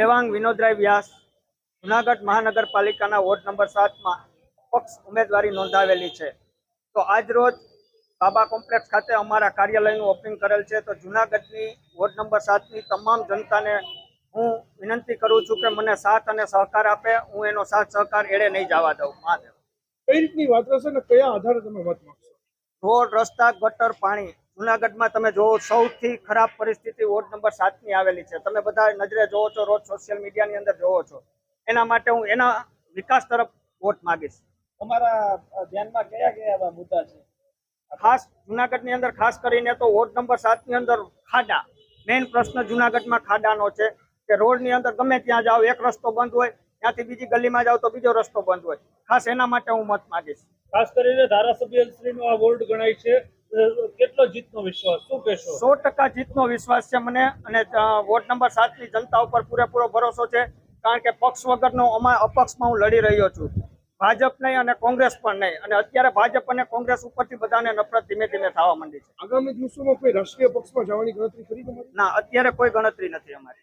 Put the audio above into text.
દેવાંગ વિનોદરાય વ્યાસ જુનાગઢ મહાનગરપાલિકાના ward number સાતમાં પક્ષ ઉમેદવારી નોંધાવેલી છે. તો આજ રોજ બાબા કોમ્પ્લેક્સ ખાતે અમારા કાર્યાલયનું ઓપનિંગ કરેલ છે. તો જુનાગઢની વોર્ડ નંબર સાતની તમામ જનતાને હું વિનંતી કરું છું કે મને સાથ અને સહકાર આપે. હું એનો સાથ સહકાર એળે નહીં જવા દઉં. મહાદેવ. કઈ રીતની વાત રહેશે ને? કયા આધારે તમે મત માંગશો? રોડ રસ્તા ગટર પાણી જુનાગઢમાં તમે જોવો સૌથી ખરાબ પરિસ્થિતિ વોર્ડ નંબર સાતની આવેલી છે. તમે બધા નજરે જોવો છો રોજ સોશિયલ મીડિયાની અંદર જોવો છો. એના માટે હું એના વિકાસ તરફ વોટ માગીશ. તમારા ધ્યાનમાં કયા કયા મુદ્દા છે? ખાસ જુનાગઢની અંદર ખાસ કરીને તો વોર્ડ નંબર સાતની અંદર ખાડા. મેઇન પ્રશ્ન જુનાગઢમાં ખાડાનો છે કે રોડની અંદર ગમે ત્યાં જાઓ એક રસ્તો બંધ હોય ત્યાંથી બીજી ગલીમાં જાઓ તો બીજો રસ્તો બંધ હોય. ખાસ એના માટે હું મત માગીશ. ખાસ કરીને ધારાસભ્ય શ્રીનો આ વોર્ડ ગણાય છે. કેટલો જીતનો વિશ્વાસ? શું કહેશો? સો ટકા જીતનો વિશ્વાસ છે મને અને વોર્ડ નંબર સાતની જનતા ઉપર પૂરેપૂરો ભરોસો છે. કારણ કે પક્ષ વગરનો અમા અપક્ષમાં હું લડી રહ્યો છું. ભાજપ નહીં અને કોંગ્રેસ પણ નહીં. અને અત્યારે ભાજપ અને કોંગ્રેસ ઉપરથી બધાને નફરત ધીમે ધીમે થવા માંડી છે. આગામી દિવસોમાં કોઈ રાષ્ટ્રીય પક્ષમાં જવાની ગણતરી કરી ના અત્યારે કોઈ ગણતરી નથી અમારી.